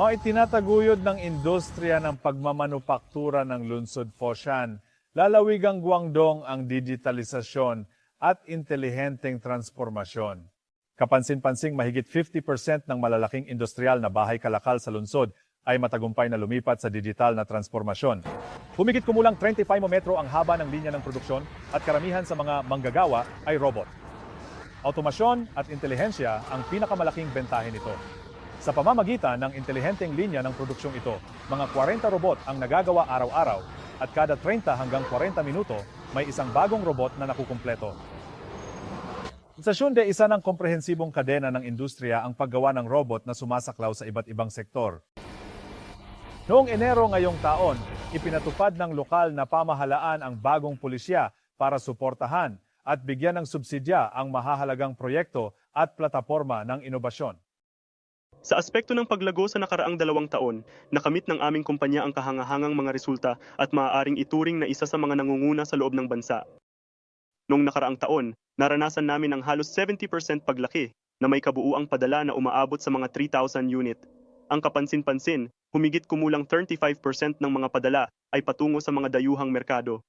O itinataguyod ng industriya ng pagmamanupaktura ng lungsod Foshan, lalawigang Guangdong ang digitalisasyon at intelihenteng transformasyon. Kapansin-pansing mahigit 50% ng malalaking industrial na bahay kalakal sa lungsod ay matagumpay na lumipat sa digital na transformasyon. Humigit kumulang 35 metro ang haba ng linya ng produksyon at karamihan sa mga manggagawa ay robot. Automasyon at intelihensya ang pinakamalaking bentahe nito. Sa pamamagitan ng intelihenteng linya ng produksyong ito, mga 40 robot ang nagagawa araw-araw at kada 30 hanggang 40 minuto may isang bagong robot na nakukumpleto. Sa Hyundai, isa ng komprehensibong kadena ng industriya ang paggawa ng robot na sumasaklaw sa iba't ibang sektor. Noong Enero ngayong taon, ipinatupad ng lokal na pamahalaan ang bagong pulisya para suportahan at bigyan ng subsidya ang mahahalagang proyekto at plataporma ng inobasyon. Sa aspekto ng paglago sa nakaraang dalawang taon, nakamit ng aming kumpanya ang kahangahangang mga resulta at maaaring ituring na isa sa mga nangunguna sa loob ng bansa. Noong nakaraang taon, naranasan namin ang halos 70% paglaki na may kabuuang padala na umaabot sa mga 3,000 unit. Ang kapansin-pansin, humigit kumulang 35% ng mga padala ay patungo sa mga dayuhang merkado.